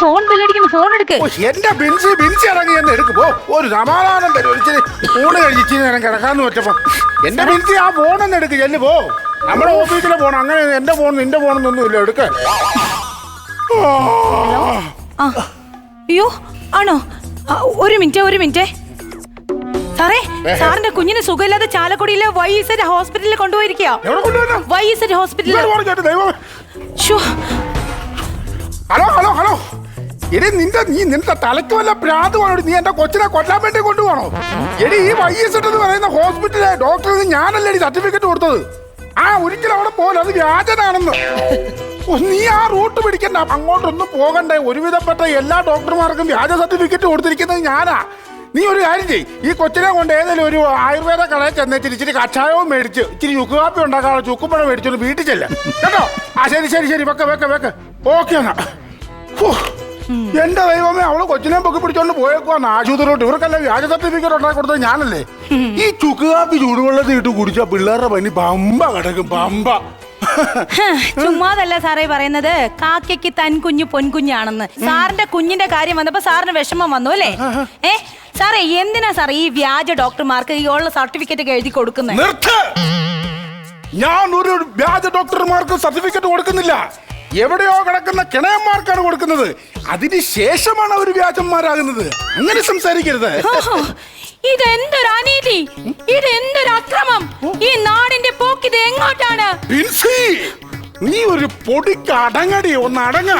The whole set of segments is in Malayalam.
ഫോൺ ബില്ലടിക്കുന്നു ഫോൺ എടുക്ക്. ഓ, എന്റെ ബിൻസി ബിൻസി ഇറങ്ങി എന്ന് എടുക്കുമ്പോ ഒരു സമാധാനം തരും. ഒരിച്ചിരി ഊണ് കഴിച്ച് നേരം കിടക്കാന്ന് വെച്ചപ്പോ എന്റെ ബിൻസി ആ ഫോണൊന്നും എടുക്ക് ചെല്ലു പോ. നമ്മുടെ ഓഫീസിലെ ഫോൺ അങ്ങനെ എന്റെ ഫോൺ നിന്റെ ഫോൺ ഒന്നും ഇല്ല എടുക്ക. ആ. അയ്യോ ആണോ? ഒരു മിനിറ്റ് ഒരു മിനിറ്റ്. സാറേ സാറിന്റെ കുഞ്ഞിന് സുഖമില്ലാതെ ചാലക്കുടിയിലെ വൈ ഇസറ്റ് ഹോസ്പിറ്റലിൽ കൊണ്ടുപോയിരിക്കുക വൈ ഇസറ്റ് ഹോസ്പിറ്റലിൽ ഹലോ ഹലോ ഹലോ. എടി നിന്റെ നീ നിന്റെ തലയ്ക്ക് വല്ല ഭ്രാന്ത് വേണോ നീ എന്റെ കൊച്ചിനെ കൊല്ലാൻ വേണ്ടി കൊണ്ടുപോകണോ? എടി ഈ വൈ എസ് എന്ന് പറയുന്ന ഹോസ്പിറ്റലിലെ ഡോക്ടറിന് ഞാനല്ലേ സർട്ടിഫിക്കറ്റ് കൊടുത്തത്? ആ ഒരിക്കലും അവിടെ പോലെ അത് വ്യാജനാണെന്ന്. നീ ആ റൂട്ട് പിടിക്കണ്ട. അങ്ങോട്ടൊന്നും പോകണ്ടേ. ഒരുവിധപ്പെട്ട എല്ലാ ഡോക്ടർമാർക്കും വ്യാജ സർട്ടിഫിക്കറ്റ് കൊടുത്തിരിക്കുന്നത് ഞാനാ. നീ ഒരു കാര്യം ചെയ് ഈ കൊച്ചിനെ കൊണ്ട് ഏതെങ്കിലും ഒരു ആയുർവേദ കടയിൽ ചെന്നിട്ട് ഇച്ചിരി കഷായവും മേടിച്ച് ഇച്ചിരി ചുക്ക് കാപ്പി ഉണ്ടാക്കാനുള്ള ചുക്കുപ്പഴം മേടിച്ചൊന്ന് വീട്ടിൽ ചെല്ല. കേട്ടോ? ആ ശരി ശരി ശരി. വെക്ക വെക്ക വെക്ക. ഓക്കെ എന്നാ. എന്റെ ദൈവമേ അവൾ കൊച്ചിനെ പൊക്കി പിടിച്ചോണ്ട് പോയേക്കുവാന്ന് ആശുപത്രിയിലോട്ട്. ഇവർക്കല്ല വ്യാജ സർട്ടിഫിക്കറ്റ് ഉണ്ടാക്കി കൊടുത്തത് ഞാനല്ലേ? ഈ ചുക്ക് കാപ്പി ചൂടുവെള്ളത്തിൽ ഇട്ട് കുടിച്ച പിള്ളേരുടെ പനി പമ്പ കിടക്കും പമ്പ. ചുമ്മാതല്ല സാറേ പറയുന്നത്. കാക്കയ്ക്ക് തൻ കുഞ്ഞു പൊൻകുഞ്ഞാണെന്ന് സാറിന്റെ കുഞ്ഞിന്റെ കാര്യം വന്നപ്പോ സാറിന് വിഷമം വന്നു അല്ലേ? ഏ സാറേ എന്തിനാ സാർ ഈ വ്യാജ ഡോക്ടർമാർക്ക് ഈ ഉള്ള സർട്ടിഫിക്കറ്റ് ഒക്കെ എഴുതി കൊടുക്കുന്നത് ഞാൻ ഒരു വ്യാജ ഡോക്ടർമാർക്ക് സർട്ടിഫിക്കറ്റ് കൊടുക്കുന്നില്ല. എവിടെയോ കിടക്കുന്ന കിണയന്മാർക്കാണ് കൊടുക്കുന്നത്. അതിന് ശേഷമാണ് അവർ വ്യാജന്മാരാകുന്നത്. അങ്ങനെ സംസാരിക്കരുത്. ഇതെന്തൊരു അനീതി ഇതെന്തൊരു അക്രമം ഈ നാടിന്റെ പോക്കിത് എങ്ങോട്ടാണ്? നീ ഒരു പൊടിക്ക് അടങ്ങടി ഒന്ന് അടങ്ങ.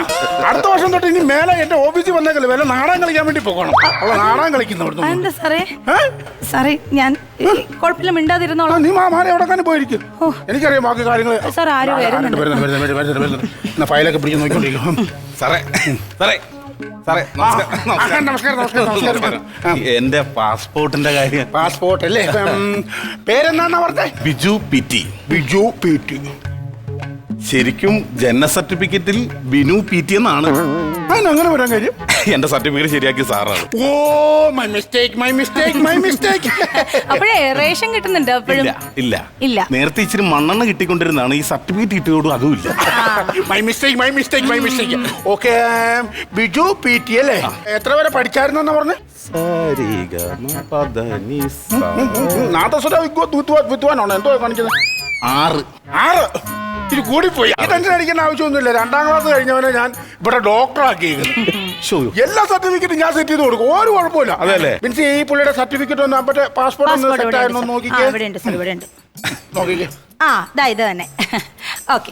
അടുത്ത വർഷം തൊട്ട് ഇനി മേലെ എന്റെ ഓഫീസിൽ വന്നേക്കല്ലേ വല്ല നാടകം കളിക്കാൻ വേണ്ടി പോകണം. അവളെ നാടകം കളിക്കുന്നവർ എന്താ സാറേ? സാറേ ഞാൻ കുഴപ്പമില്ല മിണ്ടാതിരുന്നോളാം. നീ മാമാരെ എവിടെ പോയിരിക്കും. എനിക്കറിയാം ബാക്കി കാര്യങ്ങൾ സാർ, ആരും ഫയലൊക്കെ പിടിച്ച് നോക്കിക്കൊണ്ടിരിക്കും സാറേ സാറേ. സാറേ നമസ്കാരം. നമസ്കാരം നമസ്കാരം എന്റെ പാസ്പോർട്ടിന്റെ കാര്യം. പാസ്പോർട്ട് അല്ലേ? പേരെന്താണെന്നാ പറഞ്ഞത് Biju P T. Biju P T. ശരിക്കും ജനന സർട്ടിഫിക്കറ്റിൽ ബിനു പി ടി എന്നാണ്. അങ്ങനെ വരാൻ കഴിയും എന്റെ സർട്ടിഫിക്കറ്റ് ശരിയാക്കി സാറാണ്. ഓ my mistake my mistake my mistake അപ്പോഴേ റേഷൻ കിട്ടുന്നുണ്ട് അപ്പോഴും? ഇല്ല ഇല്ല. ഇല്ല. നേരത്തെ ഇച്ചിരി മണ്ണെണ്ണ കിട്ടിക്കൊണ്ടിരുന്നതാണ്. ഈ സർട്ടിഫിക്കറ്റ് കിട്ടിയോടും അതും ഇല്ല. My mistake my mistake my mistake okay Biju P T അല്ലേ? എത്ര വരെ പഠിച്ചായിരുന്നു എന്നാ പറഞ്ഞേ? നാദസ്വര വിദ്വാനാണോ എന്തോ കാണിക്കുന്നത് ആറ്. ആറ്. ഇത് കൂടിപ്പോയി. ഈ ടെൻഷൻ അടിക്കേണ്ട ആവശ്യമൊന്നുമില്ല. രണ്ടാം ക്ലാസ് കഴിഞ്ഞവനെ ഞാൻ ഇവിടെ ഡോക്ടറാക്കി. എല്ലാ സർട്ടിഫിക്കറ്റും ഞാൻ സെറ്റ് ചെയ്ത് കൊടുക്കും. ഒരു കുഴപ്പമില്ല അതെയല്ലേ? മീൻസ് ഈ പുള്ളിയുടെ സർട്ടിഫിക്കറ്റ് ഒന്ന് മറ്റേ പാസ്പോർട്ട് ഒന്ന് സെറ്റ് ആയിരുന്നു നോക്കിക്കേ? ആ ഇതാ ഇത് തന്നെ. ഓക്കെ.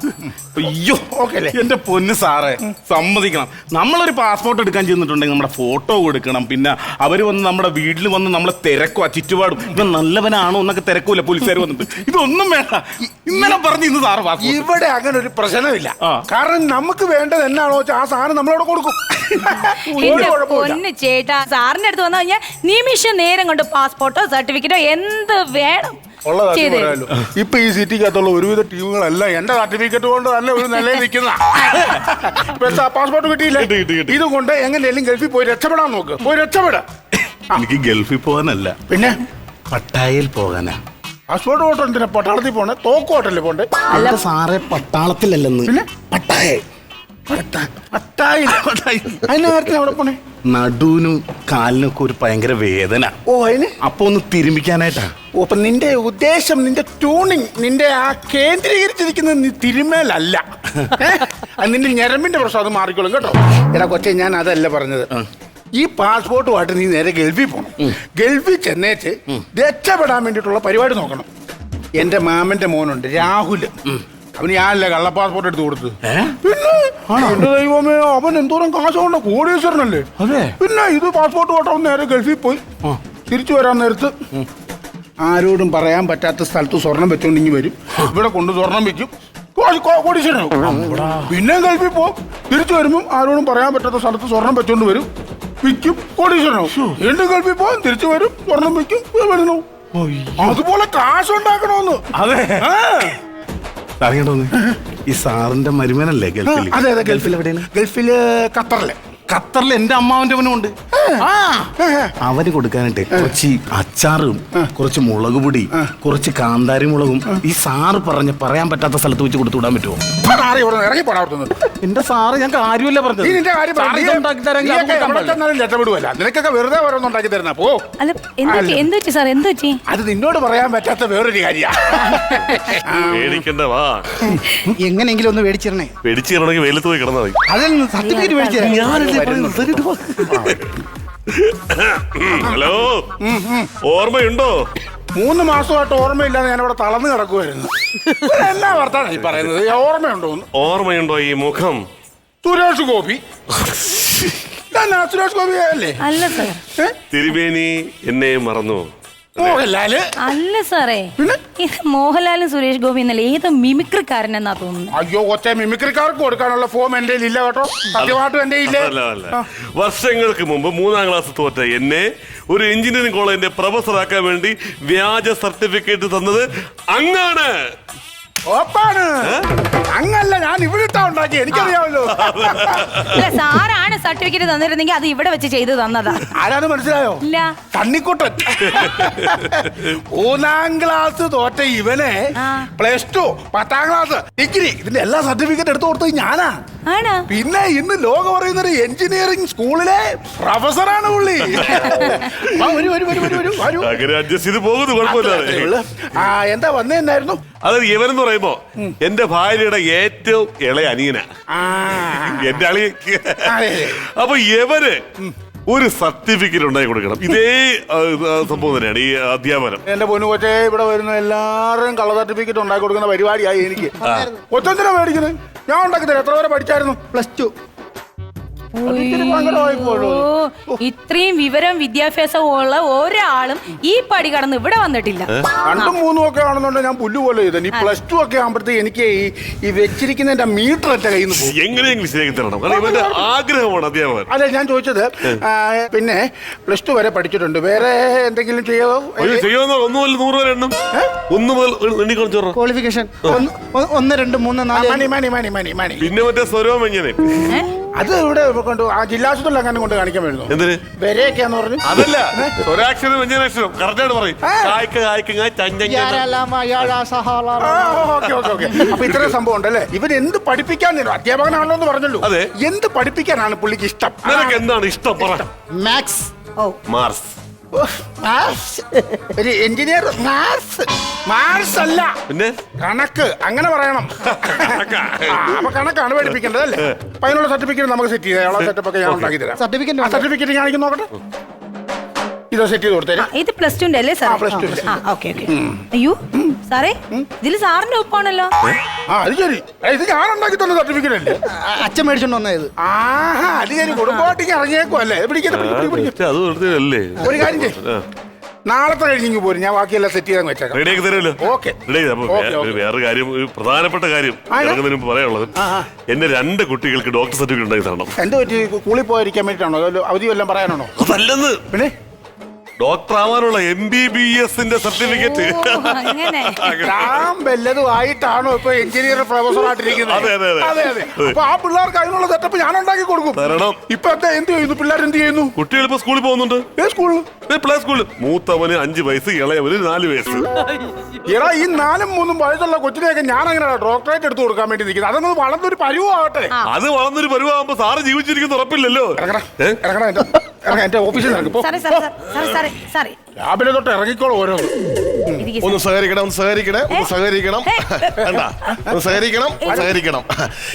അയ്യോ ഓക്കേ എന്റെ പൊന്ന് സാറേ സമ്മതിക്കണം. നമ്മളൊരു പാസ്പോർട്ട് എടുക്കാൻ ചെന്നിട്ടുണ്ടെങ്കിൽ നമ്മുടെ ഫോട്ടോ കൊടുക്കണം. പിന്നെ അവർ വന്ന് നമ്മുടെ വീട്ടിൽ വന്ന് നമ്മളെ തിരക്കുക ചുറ്റുപാടും. ഇവൻ നല്ലവനാണോ എന്നൊക്കെ തിരക്കൂല പോലീസുകാർ വന്നിട്ട്. ഇതൊന്നും വേണ്ട. ഇന്നലെ പറഞ്ഞു ഇന്ന് സാറ് പാസ്പോർട്ട് ഇവിടെ അങ്ങനെ ഒരു പ്രശ്നമില്ല. ആ. കാരണം നമുക്ക് വേണ്ടത് എന്നാണോ വെച്ചാൽ ആ സാധനം നമ്മളവിടെ കൊടുക്കും. ഒരു എന്റെ കുഴപ്പമില്ല പൊന്ന് ചേട്ടാ സാറിന്റെ അടുത്ത് വന്നു കഴിഞ്ഞാൽ നിമിഷ നേരം കൊണ്ട് പാസ്പോർട്ടോ സർട്ടിഫിക്കറ്റോ എന്ത് വേണം? ഇപ്പൊ ഈ സിറ്റിക്കകത്തുള്ള ഒരുവിധ ടീമുകളല്ല എന്റെ സർട്ടിഫിക്കറ്റ് കൊണ്ട് തന്നെ ഒരു നിലയിൽ നിൽക്കുന്ന. പാസ്പോർട്ട് കിട്ടിയില്ല? ഇതുകൊണ്ട് എങ്ങനെയെങ്കിലും ഗൾഫിൽ പോയി രക്ഷപ്പെടാൻ നോക്ക്. പോയി രക്ഷപ്പെടാ. എനിക്ക് ഗൾഫിൽ പോകാനല്ല. പിന്നെ? പട്ടായയിൽ പോകാനാ. പാസ്പോർട്ട് ഓട്ടോ എന്തിനാ പട്ടാളത്തിൽ പോണേ? തോക്ക് ഓട്ടല്ലേ പോണ്ടേ? അല്ല. സാറേ പട്ടാളത്തിലല്ലെന്ന്. പിന്നെ? പട്ടായ. പട്ടായി. അതിന്റെ കാര്യത്തിൽ അവിടെ പോണേ? നടുവിനും കാലിനൊക്കെ ഒരു ഭയങ്കര വേദന. ഓ അതിന്? അപ്പൊ ഒന്ന് തിരുമിക്കാനായിട്ടാ ഓ അപ്പൊ നിന്റെ ഉദ്ദേശം നിന്റെ ട്യൂണിങ് നിന്റെ ആ കേന്ദ്രീകരിച്ചിരിക്കുന്നത് നീ തിരുമേലല്ല. ഏ? അത് നിന്റെ ഞരമ്പിന്റെ പ്രശ്നം അത് മാറിക്കോളും കേട്ടോ. എടാ കൊച്ചേ ഞാൻ അതല്ല പറഞ്ഞത്. ഈ പാസ്പോർട്ടുമായിട്ട് നീ നേരെ ഗൾഫിൽ പോകണം ഗൾഫിൽ ചെന്നേച്ച് രക്ഷപ്പെടാൻ വേണ്ടിയിട്ടുള്ള പരിപാടി നോക്കണം. എന്റെ മാമന്റെ മോനുണ്ട് രാഹുൽ അവന് ഞാനല്ലേ കള്ള പാസ്പോർട്ട് എടുത്ത് കൊടുത്ത്? എന്റെ ദൈവമേ അവൻ എന്തോരം കാശ് കൊണ്ട് കോടീശ്വരനല്ലേ? അതെ. പിന്നെ ഇത് പാസ്പോർട്ട് ഓട്ടം നേരെ ഗൾഫിൽ പോയി. തിരിച്ചു വരാൻ നേരത്ത് ആരോടും പറയാൻ പറ്റാത്ത സ്ഥലത്ത് സ്വർണം വെച്ചോണ്ട് ഇങ്ങി വരും. ഇവിടെ കൊണ്ട് സ്വർണം വെക്കും. കോ- കോ- കോടീശ്വരനാവും പിന്നെ ഗൾഫിൽ പോകും തിരിച്ചു വരുമ്പോൾ ആരോടും പറയാൻ പറ്റാത്ത സ്ഥലത്ത് സ്വർണം വെച്ചോണ്ട് വരും. വിൽക്കും. കോടീശ്വരനോ വീണ്ടും ഗൾഫിൽ പോകും തിരിച്ചു വരും. സ്വർണം വിൽക്കും. വരുന്നു. അതുപോലെ കാശ് ഉണ്ടാക്കണമെന്ന് അതെ. അറിയണ്ടോന്ന് ഈ സാറിന്റെ മരുമനല്ലേ ഗൾഫിൽ അതെ അതെ ഗൾഫിൽ എവിടെയാണ്? ഗൾഫിൽ ഖത്തറിൽ. ഖത്തറിൽ എന്റെ അമ്മാവന്റെ അവനും ഉണ്ട്. ആ. അവന് കൊടുക്കാനായിട്ട് കുറച്ച് അച്ചാറും കുറച്ച് മുളക് പൊടി കുറച്ച് കാന്താരി മുളകും ഈ സാറ് പറഞ്ഞ് പറയാൻ പറ്റാത്ത സ്ഥലത്ത് വെച്ച് കൊടുത്തു വിടാൻ പറ്റുമോ? ഇറങ്ങി പോടാ എന്റെ സാറ് ഞാൻ കാര്യമല്ല പറഞ്ഞത്. നീ നിന്റെ കാര്യം പറ. സാറ് നീ- ഇത് ഉണ്ടാക്കി തരാമെങ്കിൽ അത് നീയൊക്കെ കൊടുക്കാൻ എവിടെ പാടില്ല. ചെന്നാലും രക്ഷപ്പെടുവല്ല നിനക്കൊക്കെ വെറുതെ ഓരോന്നും തരുന്ന? പോ. അല്ല എന്തുപറ്റി സാർ എന്തുപറ്റി അത് നിന്നോട് പറയാൻ പറ്റാത്ത വേറൊരു കാര്യ. പേടിക്കണ്ട വാ. എങ്ങനെയെങ്കിലും ഒന്ന് മേടിച്ചിരണേ മേടിച്ചിരണെങ്കിൽ വെയിലത്ത് പോയി കിടന്നാ മതി. അതിൽ സർട്ടിഫിക്കറ്റ് മേടിച്ചു ഹലോ. ഓർമ്മയുണ്ടോ? മൂന്ന് മാസമായിട്ട് ഓർമ്മയില്ലാതെ ഞാൻ ഇവിടെ തളർന്നു കിടക്കുമായിരുന്നു എന്നാ വർത്താനം ഈ പറയുന്നത്? ഓർമ്മയുണ്ടോ ഓർമ്മയുണ്ടോ ഈ മുഖം? സുരേഷ് ഗോപി. സുരേഷ് ഗോപി അല്ലേ? അല്ല സർ. എന്നെ മറന്നു. മോഹൻലാൽ? അല്ല സാറേ. പിന്നെ? ഇത് മോഹൻലാലും സുരേഷ് ഗോപി എന്നല്ല ഏത് മിമിക്രിക്കാരനെന്നാ തോന്നുന്നു അയ്യോ ഒറ്റ മിമിക്രിക്കാർക്ക് കൊടുക്കാനുള്ള ഫോം എന്റെ ഇല്ല കേട്ടോ. സത്യമായിട്ടും എന്റെ ഇല്ല. വർഷങ്ങൾക്ക് മുമ്പ് മൂന്നാം ക്ലാസ് തോറ്റ എന്നെ ഒരു എഞ്ചിനീയറിംഗ് കോളേജിന്റെ പ്രൊഫസറാക്കാൻ വേണ്ടി വ്യാജ സർട്ടിഫിക്കറ്റ് തന്നത് അങ്ങാണ്. ഓപ്പാണ് അങ്ങല്ല ഞാൻ ഇവിടുത്തെ ഉണ്ടാക്കി എനിക്കറിയാമല്ലോ. അല്ല സാറാണ് സർട്ടിഫിക്കറ്റ് തന്നിരുന്നെങ്കിൽ അത് ഇവിടെ വെച്ച് ചെയ്തു തന്നതാ. ആരാണ് മനസ്സിലായോ? ഇല്ല. തണ്ണിക്കൂട്ടൻ. മൂന്നാം ക്ലാസ് തോറ്റ ഇവനെ. പ്ലസ് ടു പത്താം ക്ലാസ് ഡിഗ്രി. ഇതിന്റെ എല്ലാ സർട്ടിഫിക്കറ്റ് എടുത്തു കൊടുത്തത് ഞാനാ. പിന്നെ ഇന്ന് ലോകം പറയുന്ന ഒരു എഞ്ചിനീയറിംഗ് സ്കൂളിലെ പ്രൊഫസറാണ് പുള്ളി. അങ്ങനെ അഡ്ജസ്റ്റ് ചെയ്ത് പോകുന്നു കുഴപ്പമില്ലാതെ. ആ എന്താ വന്നേന്നായിരുന്നു അത് ഇവനെന്ന് പറയുമ്പോ എന്റെ ഭാര്യയുടെ ഏറ്റവും ഇളയ അനിയന. ആ. എന്റെ അളി അതെ. അപ്പൊ ഇവർ ഒരു സർട്ടിഫിക്കറ്റ് ഉണ്ടാക്കി കൊടുക്കണം. ഇതേ സംഭവം തന്നെയാണ് ഈ അധ്യാപനം. എന്റെ പൊന്നു കൊച്ചേ ഇവിടെ വരുന്ന എല്ലാവരും കളർ സർട്ടിഫിക്കറ്റ് ഉണ്ടാക്കി കൊടുക്കുന്ന പരിപാടിയായി എനിക്ക്. കൊച്ചെന്തിനാ മേടിക്കുന്നത് ഞാൻ ഉണ്ടാക്കി തരാം. എത്ര വരെ പഠിച്ചായിരുന്നു? പ്ലസ് ടു ഇത്രയും വിവരം വിദ്യാഭ്യാസം ഉള്ള ഒരാളും ഈ പടി കടന്ന് ഇവിടെ വന്നിട്ടില്ല. രണ്ടും മൂന്നും ഒക്കെ ആണെന്നുണ്ടെങ്കിൽ ഞാൻ പുല്ലു പോലെ ചെയ്തു ഈ പ്ലസ് ടു ഒക്കെ ആകുമ്പോഴത്തേക്ക് എനിക്ക് ഈ വെച്ചിരിക്കുന്ന വെച്ചിരിക്കുന്നതിന്റെ മീറ്റർ എന്റെ കയ്യിൽ നിന്ന് എങ്ങനെയെങ്കിലും ശരിയാക്കി തരണം? കാരണം ഇവന്റെ ആഗ്രഹമാണ് അധ്യാപകൻ. അതെ ഞാൻ ചോദിച്ചത് പിന്നെ പ്ലസ് ടു വരെ പഠിച്ചിട്ടുണ്ട്. വേറെ എന്തെങ്കിലും ചെയ്യോ? ചെയ്യുന്ന? ഒന്ന് മുതൽ നൂറ് വരെ എണ്ണം. ഒന്ന് മുതൽ ക്വാളിഫിക്കേഷൻ ഒന്ന് രണ്ട് മൂന്ന് നാല് മണി മണി മണി മണി മണി. പിന്നെ മറ്റേ സ്വരവും എങ്ങനെ? അത് ഇവിടെ കൊണ്ട് ആ ജില്ലാശുപത്രിയിൽ അങ്ങനെ കൊണ്ട് കാണിക്കാൻ വരുന്നു. എന്തിന്? വരെയൊക്കെയാന്ന് പറഞ്ഞു. അതല്ല ഒരാക്ഷരം വ്യഞ്ജനാക്ഷരം കറക്റ്റായിട്ട് പറയും. കായ്ക്ക കായ്ക്ക ചഞ്ഞ യാരാലാമ, യാഴാ, സഹാള. Okay okay okay. അപ്പൊ ഇത്രയും സംഭവം ഉണ്ടല്ലേ? ഇവൻ എന്ത് പഠിപ്പിക്കാൻ അധ്യാപകനാണല്ലോ എന്ന് പറഞ്ഞല്ലോ. അതെ. എന്ത് പഠിപ്പിക്കാനാണ് പുള്ളിക്ക് ഇഷ്ടം? എന്താണ് ഇഷ്ടം? പറ. ഓ മാർസ്. മാത്സ് ഒരു എഞ്ചിനീയർ മാത്സ് മാത്സ് അല്ല. പിന്നെ? കണക്ക്. അങ്ങനെ പറയണം. ആ, അപ്പൊ കണക്കാണ് പഠിപ്പിക്കേണ്ടത് അല്ലേ? അപ്പൊ അതിനുള്ള സർട്ടിഫിക്കറ്റ് നമുക്ക് സെറ്റ് ചെയ്യാം അയാളെ സെറ്റപ്പ് ഒക്കെ ഞാൻ ഉണ്ടാക്കി തരാം. സർട്ടിഫിക്കറ്റ് സർട്ടിഫിക്കറ്റ് കാണിക്കും നോക്കട്ടെ. ഇത് സെറ്റ് ചെയ്ത് കൊടുത്തേരെ. ഇത് പ്ലസ് ടുന്റെ അല്ലേ സാർ ആ, plus two ന്റെ. ഓക്കെ ഓക്കെ അയ്യോ സാറേ ഇതിൽ സാറിന്റെ ഒപ്പാണല്ലോ. ആ അത് ശരി. ഏ, ഇത് ഞാൻ ഉണ്ടാക്കി തന്ന സർട്ടിഫിക്കറ്റ് അല്ലേ? അച്ഛൻ മേടിച്ചോണ്ട് വന്നത് ആഹാ അത് ശരി. കുടുംബമായിട്ടേക്ക് ഇറങ്ങിയേക്കും അല്ലേ? പിടിക്കട്ടെ പിടിക്ക്, പിടിക്ക്. പക്ഷെ അത് വെറുതെ അല്ലേ ഒരു കാര്യം ചെയ്യ്. നാളത്തെ കഴിഞ്ഞിങ്ങ് പോരും. ഞാൻ ബാക്കിയെല്ലാം സെറ്റ് ചെയ്താൽ വെച്ചേക്കാം. റെഡിയാക്കി തരുമല്ലോ? ഓക്കെ. റെഡി അപ്പൊ ഓക്കെ, വേ- ഓക്കെ. വേറൊരു കാര്യം ഒരു പ്രധാനപ്പെട്ട കാര്യം ആ, ഇറങ്ങുന്നതിന് മുമ്പ് പറയാനുള്ളത്. എന്റെ രണ്ട് കുട്ടികൾക്ക് ഡോക്ടർ സർട്ടിഫിക്കറ്റ് ഉണ്ടാക്കി തരണം. എന്ത് പറ്റി? കൂളി പോയിരിക്കാൻ വേണ്ടിയിട്ടാണോ? അതോ അവധി വല്ലതും പറയാനാണോ? അതല്ലെന്ന്. പിന്നെ? ഡോക്ടർ ആവാനുള്ള എം ബി ബി എസിന്റെ സർട്ടിഫിക്കറ്റ്. ഓ, അങ്ങനെ. വല്ലതും ആയിട്ടാണോ ഇപ്പൊ എഞ്ചിനീയർ പ്രൊഫസർ ആയിട്ടിരിക്കുന്നത്? അതെ, അതെ, അതെ. അതെ അതെ. അപ്പൊ ആ പിള്ളേർക്ക് അതിനുള്ള സെറ്റപ്പ് ഞാൻ ഉണ്ടാക്കി കൊടുക്കും. തരണം. ഇപ്പൊ എന്താ എന്ത് ചെയ്യുന്നു? പിള്ളേർ എന്ത് ചെയ്യുന്നു? കുട്ടികൾ ഇപ്പൊ സ്കൂളിൽ പോകുന്നുണ്ട്. ഏ സ്കൂളിൽ പ്ലേ സ്കൂളിൽ മൂത്തവന് അഞ്ച് വയസ്സ് ഇളയവന് നാല് വയസ്സ്. എടാ ഈ നാലും മൂന്നും വയസ്സുള്ള കൊച്ചിനെയൊക്കെ ഞാൻ അങ്ങനെ ഡോക്ടറേറ്റ് എടുത്തു കൊടുക്കാൻ വേണ്ടി നിൽക്കുന്നത്. അതങ്ങ് വളർന്നൊരു പരുവാകട്ടെ അത് വളർന്നൊരു പരുവാകുമ്പോ സാറ് ജീവിച്ചിരിക്കുന്ന ഉറപ്പില്ലല്ലോ. ഏ? ഇറങ്ങടാ എന്റെ ഇറങ്ങാ എന്റെ ഓഫീസിൽ ഇറങ്ങി സാറേ സാറേ സാറേ സാറേ സാറേ. രാവിലെ തൊട്ട് ഇറങ്ങിക്കോളൂ ഓരോ ഇരിക്ക് ഒന്ന് സഹകരിക്കണം ഒന്ന് സഹകരിക്കണേ ഒന്ന് സഹകരിക്കണം. വേണ്ട ഒന്ന് സഹകരിക്കണം സഹകരിക്കണം.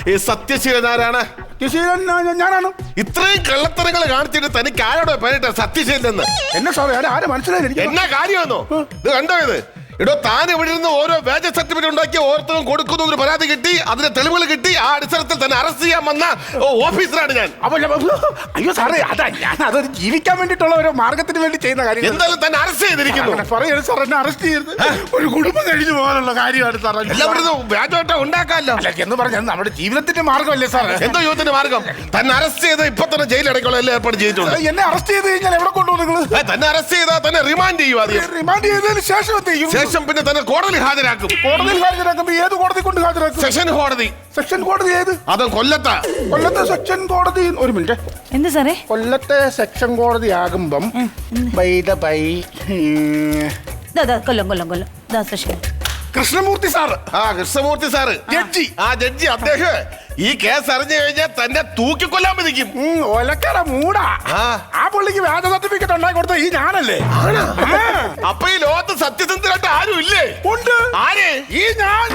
ഈ സത്യശീലൻ ആരാണ്? കിശീലൻ ഞാൻ- ഞാനാണ്. ഇത്രയും കള്ളത്തരങ്ങൾ കാണിച്ചിട്ട് തനിക്ക് ആരോടെ പേരിട്ട സത്യശീലൻ എന്ന്? എന്നെ സാറേ ആരും മനസ്സിലായി എനിക്ക് എന്നാ കാര്യമെന്നോ? ഇത് കണ്ടോ ഇത്? ഇടോ താൻ ഇവിടെ ഇരുന്ന് ഓരോ വേജ സർട്ടിഫിക്കറ്റ് ഉണ്ടാക്കി ഓരോരുത്തരും കൊടുക്കുന്നു ഒരു പരാതി കിട്ടി അതിന്റെ തെളിവുകൾ കിട്ടി ആ അടിസ്ഥാനത്തിൽ തന്നെ അറസ്റ്റ് ചെയ്യാൻ വന്ന ഓഫീസറാണ് ഞാൻ. അയ്യോ സാറേ അതാ ഞാൻ അതൊരു ജീവിക്കാൻ വേണ്ടിയിട്ടുള്ള ഒരു മാർഗത്തിന് വേണ്ടി ചെയ്യുന്ന കാര്യം എന്തായാലും തന്നെ അറസ്റ്റ് ചെയ്തിരിക്കുന്നു. പറയരുത് സാർ എന്നെ അറസ്റ്റ് ചെയ്ത് ഒരു കുടുംബം കഴിഞ്ഞു പോകാനുള്ള കാര്യമാണ് സാർ എല്ലാം ഇവിടുന്ന് വ്യാജമായിട്ട് ഉണ്ടാക്കാമല്ലോ എന്ന് പറഞ്ഞാൽ നമ്മുടെ ജീവിതത്തിന്റെ മാർഗമല്ലേ സാർ എന്തോ ജീവിതത്തിന്റെ മാർഗം? തന്നെ അറസ്റ്റ് ചെയ്ത് ഇപ്പൊ തന്നെ ജയിലിൽ അടയ്ക്കുള്ള എല്ലാം ഏർപ്പാട് ചെയ്തിട്ടുണ്ട്. എന്നെ അറസ്റ്റ് ചെയ്ത് കഴിഞ്ഞാൽ എവിടെ കൊണ്ടുപോകും നിങ്ങൾ തന്നെ അറസ്റ്റ് ചെയ്താൽ തന്നെ റിമാൻഡ് ചെയ്യുക റിമാൻഡ് ചെയ്തതിന് ശേഷം ശേഷം പിന്നെ തന്നെ കോടതി ഹാജരാക്കും. കോടതിയിൽ ഹാജരാക്കുമ്പോ ഏത് കോടതി കൊണ്ട് ഹാജരാക്കും? സെഷൻ കോടതി. സെക്ഷൻ കോടതി ഏത്? അത് കൊല്ലത്താ. കൊല്ലത്തെ സെക്ഷൻ കോടതി ഒരു മിനിറ്റ്. എന്ത് സാറേ? കൊല്ലത്തെ സെക്ഷൻ കോടതി ആകുമ്പം ബൈ ദ ബൈ ദാ, ദാ, കൊല്ലം കൊല്ലം കൊല്ലം. ദാ ശശി കൃഷ്ണമൂർത്തി സാറ് ആ കൃഷ്ണമൂർത്തി സാറ് ജഡ്ജി. ആ ജഡ്ജി അദ്ദേഹം ഈ കേസ് അറിഞ്ഞു കഴിഞ്ഞാൽ തന്നെ തൂക്കിക്കൊല്ലാൻ വിധിക്കും. ഉം, ഒലക്കട മൂടാ. ആ. ആ പുള്ളിക്ക് വ്യാജ സർട്ടിഫിക്കറ്റ് ഉണ്ടാക്കി കൊടുത്ത ഈ ഞാനല്ലേ. അപ്പൊ ഈ ലോകത്ത് സത്യസന്ധരായിട്ട് ആരും ഇല്ലേ ഉണ്ട്. ആര്? ഈ ഞാൻ.